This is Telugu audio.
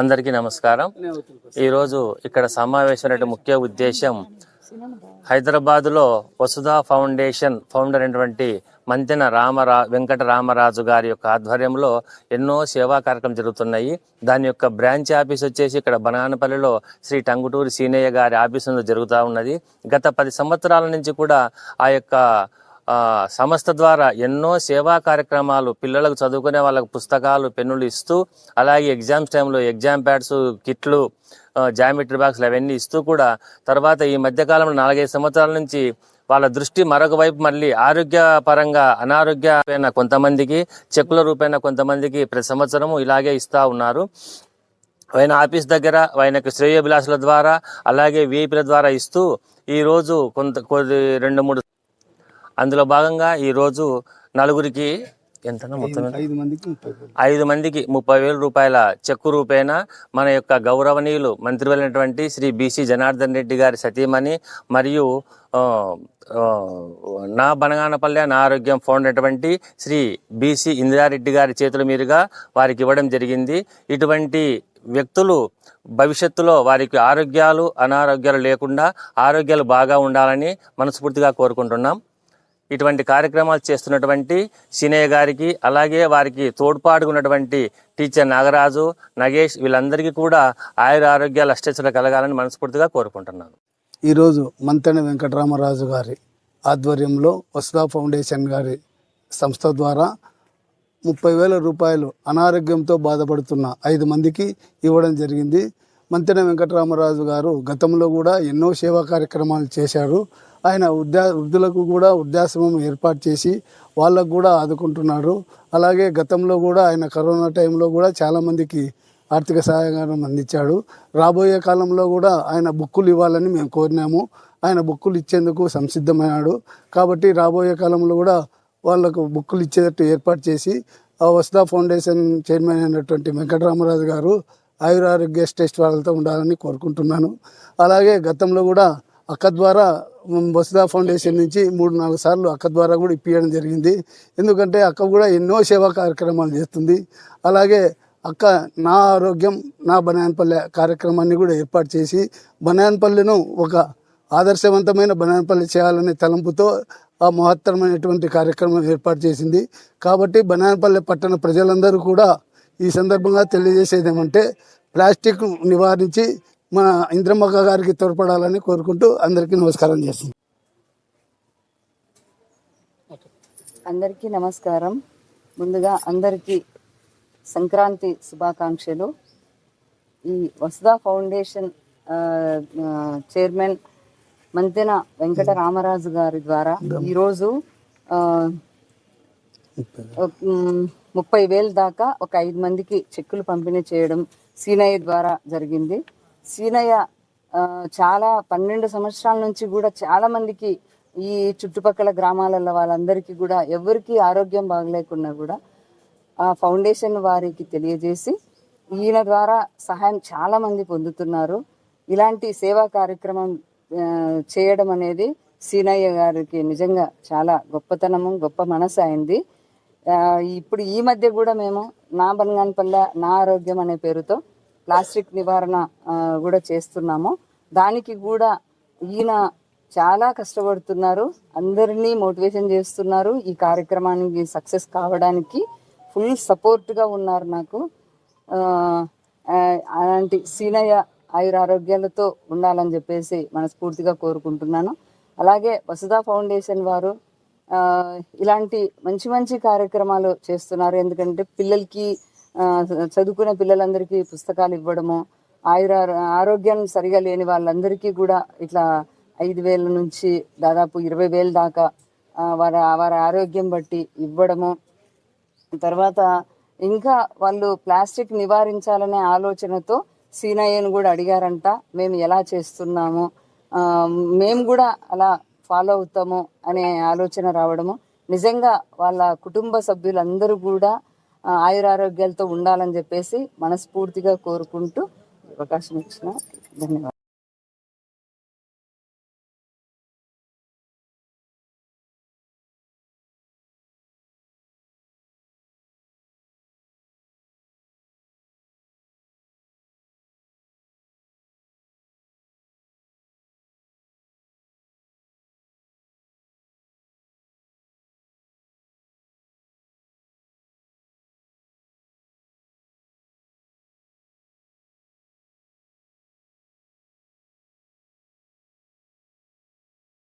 అందరికీ నమస్కారం. ఈరోజు ఇక్కడ సమావేశమైన ముఖ్య ఉద్దేశం హైదరాబాదులో వసుధా ఫౌండేషన్ ఫౌండర్ అయినటువంటి మంతెన రామరా వెంకట రామరాజు గారి యొక్క ఆధ్వర్యంలో ఎన్నో సేవా కార్యక్రమం జరుగుతున్నాయి. దాని యొక్క బ్రాంచ్ ఆఫీస్ వచ్చేసి ఇక్కడ బనానపల్లిలో శ్రీ టంగుటూరి సీనయ్య గారి ఆఫీసులో జరుగుతూ ఉన్నది. గత పది సంవత్సరాల నుంచి కూడా ఆ యొక్క సంస్థ ద్వారా ఎన్నో సేవా కార్యక్రమాలు పిల్లలకు చదువుకునే వాళ్ళకు పుస్తకాలు పెన్నులు ఇస్తూ అలాగే ఎగ్జామ్స్ టైంలో ఎగ్జామ్ ప్యాడ్స్ కిట్లు జామెట్రీ బాక్స్లు అవన్నీ ఇస్తూ కూడా తర్వాత ఈ మధ్యకాలంలో నాలుగైదు సంవత్సరాల నుంచి వాళ్ళ దృష్టి మరొక వైపు మళ్ళీ ఆరోగ్య పరంగా అనారోగ్యమైన కొంతమందికి చెక్కుల రూపేణ కొంతమందికి ప్రతి సంవత్సరము ఇలాగే ఇస్తూ ఉన్నారు. ఆయన ఆఫీస్ దగ్గర ఆయనకు శ్రేయోభిలాషుల ద్వారా అలాగే విఐపీల ద్వారా ఇస్తూ ఈరోజు కొంత కొద్ది రెండు మూడు అందులో భాగంగా ఈరోజు నలుగురికి ఎంత మొత్తం? ఐదు మందికి ముప్పై వేలు. రూపాయల చెక్కు రూపేణ మన యొక్క గౌరవనీయులు మంత్రివైనటువంటి శ్రీ బీసీ జనార్దన్ రెడ్డి గారి సతీమణి మరియు నా బనగానపల్లె నా ఆరోగ్యం ఫౌండ్ అయినటువంటి శ్రీ బీసీ ఇందిరారెడ్డి గారి చేతుల మీదుగా వారికి ఇవ్వడం జరిగింది ఇటువంటి వ్యక్తులు భవిష్యత్తులో వారికి ఆరోగ్యాలు అనారోగ్యాలు లేకుండా ఆరోగ్యాలు బాగా ఉండాలని మనస్ఫూర్తిగా కోరుకుంటున్నాం ఇటువంటి కార్యక్రమాలు చేస్తున్నటువంటి సినయ్య గారికి అలాగే వారికి తోడ్పాటుగా ఉన్నటువంటి టీచర్ నాగరాజు నగేష్ వీళ్ళందరికీ కూడా ఆయుర ఆరోగ్యాలు అష్టచర కలగాలని మనస్ఫూర్తిగా కోరుకుంటున్నాను. ఈరోజు మంతెన వెంకటరామరాజు గారి ఆధ్వర్యంలో వసుదా ఫౌండేషన్ గారి సంస్థ ద్వారా ముప్పై వేల రూపాయలు అనారోగ్యంతో బాధపడుతున్న ఐదు మందికి ఇవ్వడం జరిగింది. మంతెన వెంకటరామరాజు గారు గతంలో కూడా ఎన్నో సేవా కార్యక్రమాలు చేశారు. ఆయన వృద్ధా వృద్ధులకు కూడా వృద్ధాశ్రమం ఏర్పాటు చేసి వాళ్ళకు కూడా ఆదుకుంటున్నారు. అలాగే గతంలో కూడా ఆయన కరోనా టైంలో కూడా చాలామందికి ఆర్థిక సహాయం అందించాడు. రాబోయే కాలంలో కూడా ఆయన బుక్కులు ఇవ్వాలని మేము కోరినాము. ఆయన బుక్కులు ఇచ్చేందుకు సంసిద్ధమయ్యాడు. కాబట్టి రాబోయే కాలంలో కూడా వాళ్ళకు బుక్కులు ఇచ్చేటట్టు ఏర్పాటు చేసి ఆ వసుదా ఫౌండేషన్ చైర్మన్ అయినటువంటి వెంకటరామరాజు గారు ఆయురారోగ్య టెస్ట్ వాళ్ళతో ఉండాలని కోరుకుంటున్నాను. అలాగే గతంలో కూడా అక్క ద్వారా వసుదా ఫౌండేషన్ నుంచి మూడు నాలుగు సార్లు అక్క ద్వారా కూడా ఇప్పించడం జరిగింది. ఎందుకంటే అక్క కూడా ఎన్నో సేవా కార్యక్రమాలు చేస్తుంది. అలాగే అక్క నా ఆరోగ్యం నా బనాయన్పల్లె కార్యక్రమాన్ని కూడా ఏర్పాటు చేసి బనాయన్పల్లెను ఒక ఆదర్శవంతమైన బనాయనపల్లి చేయాలనే తలంపుతో ఆ మహత్తరమైనటువంటి కార్యక్రమం ఏర్పాటు చేసింది. కాబట్టి బనాయన్పల్లె పట్టణ ప్రజలందరూ కూడా ఈ సందర్భంగా తెలియజేసేది ఏమంటే ప్లాస్టిక్ నివారించి మన ఇంద్రమ్మక్క గారికి తోడ్పడాలని కోరుకుంటూ అందరికీ నమస్కారం చేస్తుంది అందరికీ నమస్కారం. ముందుగా అందరికీ సంక్రాంతి శుభాకాంక్షలు. ఈ వసుదా ఫౌండేషన్ చైర్మన్ మంతెన వెంకట రామరాజు గారి ద్వారా ఈరోజు ముప్పై వేలు దాకా ఒక ఐదు మందికి చెక్కులు పంపిణీ చేయడం సీనయ్య ద్వారా జరిగింది. సీనయ్య చాలా పన్నెండు సంవత్సరాల నుంచి కూడా చాలా మందికి ఈ చుట్టుపక్కల గ్రామాలలో వాళ్ళందరికీ కూడా ఎవరికి ఆరోగ్యం బాగలేకున్నా కూడా ఆ ఫౌండేషన్ వారికి తెలియజేసి ఈయన ద్వారా సహాయం చాలా మంది పొందుతున్నారు. ఇలాంటి సేవా కార్యక్రమం చేయడం అనేది సీనయ్య గారికి నిజంగా చాలా గొప్పతనము గొప్ప మనసు అయింది. ఇప్పుడు ఈ మధ్య కూడా మేము నా బనగానపల్లె నా ఆరోగ్యం అనే పేరుతో ప్లాస్టిక్ నివారణ కూడా చేస్తున్నాము. దానికి కూడా ఈయన చాలా కష్టపడుతున్నారు. అందరినీ మోటివేషన్ చేస్తున్నారు. ఈ కార్యక్రమానికి సక్సెస్ కావడానికి ఫుల్ సపోర్ట్గా ఉన్నారు నాకు. అలాంటి సీనయ్య ఆయుర ఆరోగ్యాలతో ఉండాలని చెప్పేసి మనస్ఫూర్తిగా కోరుకుంటున్నాను. అలాగే వసుధా ఫౌండేషన్ వారు ఇలాంటి మంచి మంచి కార్యక్రమాలు చేస్తున్నారు. ఎందుకంటే పిల్లలకి చదువుకునే పిల్లలందరికీ పుస్తకాలు ఇవ్వడము ఆయుర ఆరోగ్యం సరిగా లేని వాళ్ళందరికీ కూడా ఇట్లా ఐదు వేల నుంచి దాదాపు ఇరవై వేల దాకా వారి వారి ఆరోగ్యం బట్టి ఇవ్వడము. తర్వాత ఇంకా వాళ్ళు ప్లాస్టిక్ నివారించాలనే ఆలోచనతో సీనయ్యను కూడా అడిగారంట మేము ఎలా చేస్తున్నాము మేము కూడా అలా ఫాలో అవుతాము అనే ఆలోచన రావడము. నిజంగా వాళ్ళ కుటుంబ సభ్యులందరూ కూడా ఆయురారోగ్యాలతో ఉండాలని చెప్పేసి మనస్ఫూర్తిగా కోరుకుంటూ అవకాశం ఇచ్చిన ధన్యవాదాలు.